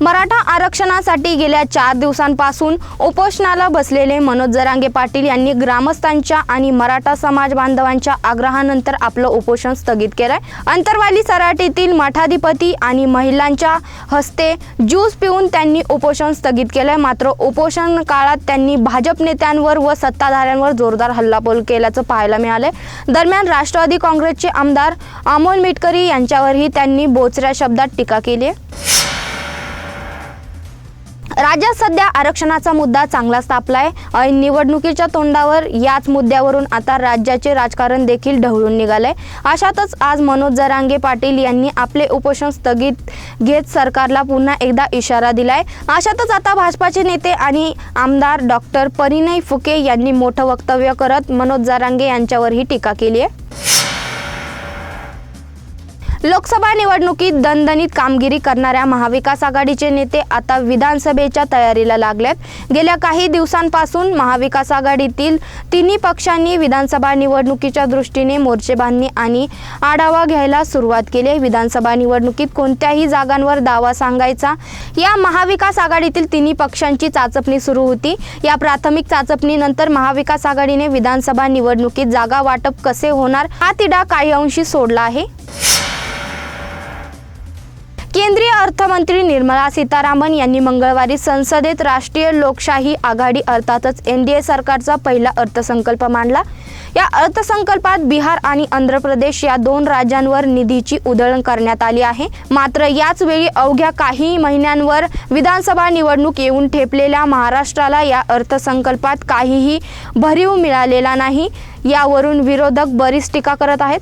मराठा आरक्षणासाठी गेल्या चार दिवसांपासून उपोषणाला बसलेले मनोज जरांगे पाटील यांनी ग्रामस्थांच्या आणि मराठा समाज बांधवांच्या आग्रहानंतर आपलं उपोषण स्थगित केलंय. अंतरवाली सराटीतील मठाधिपती आणि महिलांच्या हस्ते ज्यूस पिऊन त्यांनी उपोषण स्थगित केलंय. मात्र उपोषण काळात त्यांनी भाजप नेत्यांवर व सत्ताधाऱ्यांवर जोरदार हल्लाबोल केल्याचं पाहायला मिळालंय. दरम्यान राष्ट्रवादी काँग्रेसचे आमदार अमोल मिटकरी यांच्यावरही त्यांनी बोचऱ्या शब्दात टीका केली आहे राज्यात सध्या आरक्षणाचा मुद्दा चांगलाच तापलाय आणि निवडणुकीच्या तोंडावर याच मुद्द्यावरून आता राज्याचे राजकारण देखील ढवळून निघालंय. अशातच आज मनोज जरांगे पाटील यांनी आपले उपोषण स्थगित घेत सरकारला पुन्हा एकदा इशारा दिलाय. अशातच आता भाजपाचे नेते आणि आमदार डॉक्टर परिणय फुके यांनी मोठं वक्तव्य करत मनोज जरांगे यांच्यावरही टीका केली आहे लोकसभा निवडणुकीत दणदणीत कामगिरी करणाऱ्या महाविकास आघाडीचे नेते आता विधानसभेच्या तयारीला लागलेत. गेल्या काही दिवसांपासून महाविकास आघाडीतील तिन्ही पक्षांनी विधानसभा निवडणुकीच्या दृष्टीने मोर्चेबांधणी आणि आढावा घ्यायला सुरुवात केली आहे. विधानसभा निवडणुकीत कोणत्याही जागांवर दावा सांगायचा. या महाविकास आघाडीतील तिन्ही पक्षांची चाचपणी सुरू होती. या प्राथमिक चाचपणीनंतर महाविकास आघाडीने विधानसभा निवडणुकीत जागा वाटप कसे होणार हा तिढा काही अंशी सोडला आहे. केंद्रीय अर्थमंत्री निर्मला सीतारामन यांनी मंगळवारी संसदेत राष्ट्रीय लोकशाही आघाडी अर्थातच एन डी ए सरकारचा पहिला अर्थसंकल्प मांडला. या अर्थसंकल्पात बिहार आणि आंध्र प्रदेश या दोन राज्यांवर निधीची उधळण करण्यात आली आहे. मात्र याच वेळी अवघ्या काही महिन्यांवर विधानसभा निवडणूक येऊन ठेपलेल्या महाराष्ट्राला या अर्थसंकल्पात काहीही भरीव मिळालेला नाही. यावरून विरोधक बरीच टीका करत आहेत.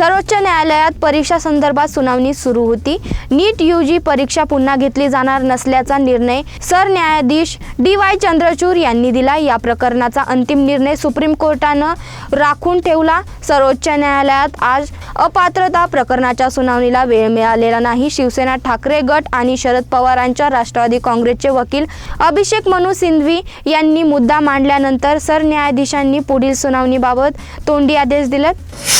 सर्वोच्च न्यायालयात परीक्षा संदर्भात सुनावणी सुरू होती. नीट यू जी परीक्षा पुन्हा घेतली जाणार नसल्याचा निर्णय सरन्यायाधीश डी वाय चंद्रचूर यांनी दिला. या प्रकरणाचा अंतिम निर्णय सुप्रीम कोर्टानं राखून ठेवला. सर्वोच्च न्यायालयात आज अपात्रता प्रकरणाच्या सुनावणीला वेळ मिळालेला नाही. शिवसेना ठाकरे गट आणि शरद पवारांच्या राष्ट्रवादी काँग्रेसचे वकील अभिषेक मनु सिंघवी यांनी मुद्दा मांडल्यानंतर सरन्यायाधीशांनी पुढील सुनावणीबाबत तोंडी आदेश दिलेत.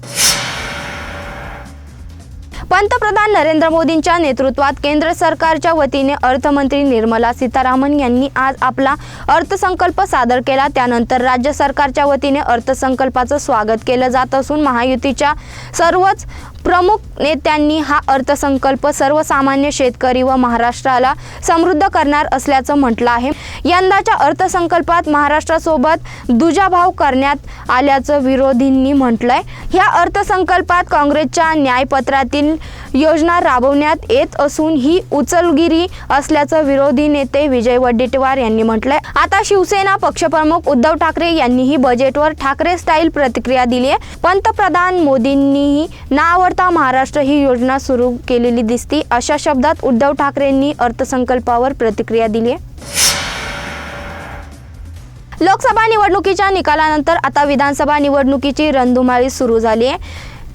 पंतप्रधान नरेंद्र मोदींच्या नेतृत्वात केंद्र सरकारच्या वतीने अर्थमंत्री निर्मला सीतारामन यांनी आज आपला अर्थसंकल्प सादर केला. त्यानंतर राज्य सरकारच्या वतीने अर्थसंकल्पाचं स्वागत केलं जात असून महायुतीच्या सर्वच प्रमुख नेत्यांनी हा अर्थसंकल्प सर्वसामान्य शेतकरी व महाराष्ट्राला समृद्ध करणार असल्याचं म्हटलं आहे. यंदाच्या अर्थसंकल्पात महाराष्ट्रासोबत दुजाभाव करण्यात आल्याचं विरोधींनी म्हटलंय. ह्या अर्थसंकल्पात काँग्रेसच्या न्यायपत्रातील योजना राबवण्यात येत असून ही उचलगिरी असल्याचं विरोधी नेते विजय वडेट्टीवार यांनी म्हटलंय. आता शिवसेना पक्षप्रमुख उद्धव ठाकरे यांनीही बजेटवर ठाकरे स्टाईल प्रतिक्रिया दिली आहे. पंतप्रधान मोदींनीही ना आवडता महाराष्ट्र ही योजना सुरू केलेली दिसती. अशा शब्दात उद्धव ठाकरेंनी अर्थसंकल्पावर प्रतिक्रिया दिली आहे. लोकसभा निवडणुकीच्या निकालानंतर आता विधानसभा निवडणुकीची रणधुमाळी सुरू झाली आहे.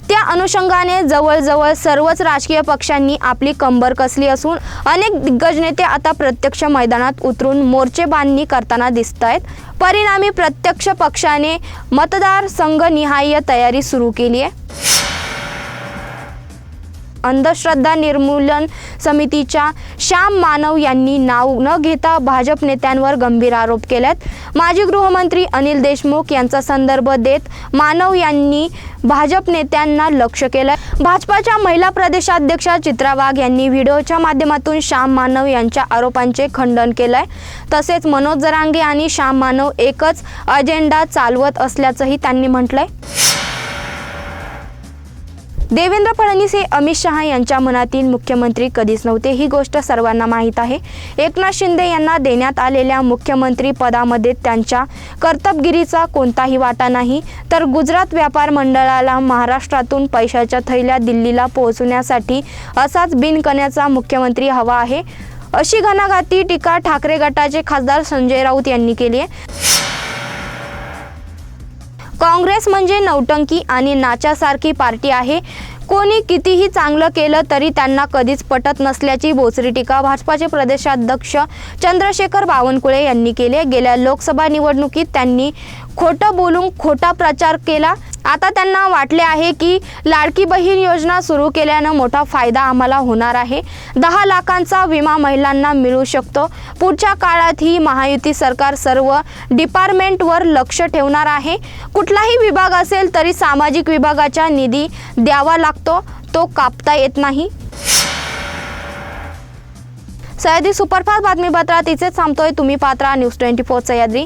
त्या अनुषंगाने जवळजवळ सर्वच राजकीय पक्षांनी आपली कंबर कसली असून अनेक दिग्गज नेते आता प्रत्यक्ष मैदानात उतरून मोर्चे बांधणी करताना दिसत आहेत. परिणामी प्रत्यक्ष पक्षाने मतदार संघनिहाय तयारी सुरू केली आहे. अंधश्रद्धा निर्मूलन समितीच्या श्याम मानव यांनी नाव न घेता भाजप नेत्यांवर गंभीर आरोप केलेत. माजी गृहमंत्री अनिल देशमुख यांचा संदर्भ देत मानव यांनी भाजप नेत्यांना लक्ष केलं भाजपाच्या महिला प्रदेशाध्यक्षा चित्रा वाघ यांनी व्हिडिओच्या माध्यमातून श्याम मानव यांच्या आरोपांचे खंडन केलंय. तसेच मनोज जरांगे आणि श्याम मानव एकच अजेंडा चालवत असल्याचंही त्यांनी म्हटलंय. देवेंद्र फडणवीस हे अमित शहा यांच्या मनातील मुख्यमंत्री कधीच नव्हते. ही गोष्ट सर्वांना माहीत आहे. एकनाथ शिंदे यांना देण्यात आलेल्या मुख्यमंत्री पदामध्ये त्यांच्या कर्तबगिरीचा कोणताही वाटा नाही. तर गुजरात व्यापार मंडळाला महाराष्ट्रातून पैशाच्या थैल्या दिल्लीला पोहोचवण्यासाठी असाच बिनकण्याचा मुख्यमंत्री हवा आहे. अशी घणाघाती टीका ठाकरे गटाचे खासदार संजय राऊत यांनी केली आहे. काँग्रेस म्हणजे नौटंकी आणि नाच्यासारखी पार्टी आहे. कोणी कितीही चांगलं केलं तरी त्यांना कधीच पटत नसल्याची बोचरी टीका भाजपाचे प्रदेशाध्यक्ष चंद्रशेखर बावनकुळे यांनी केली गेल्या लोकसभा निवडणुकीत त्यांनी खोटं बोलून खोटा प्रचार केला. आता त्यांना वाटले आहे की लाडकी बहीण योजना सुरू केल्यानं मोठा फायदा आम्हाला होणार आहे. दहा लाखांचा विमा महिलांना मिळू शकतो. पुढच्या काळात ही महायुती सरकार सर्व डिपार्टमेंटवर लक्ष ठेवणार आहे. कुठलाही विभाग असेल तरी सामाजिक विभागाचा निधी द्यावा लागतो. तो कापता येत नाही. सह्याद्री सुपरफास्ट बातमीपत्रात इथेच थांबतोय. तुम्ही पात्रा न्यूज ट्वेंटी फोर सह्याद्री.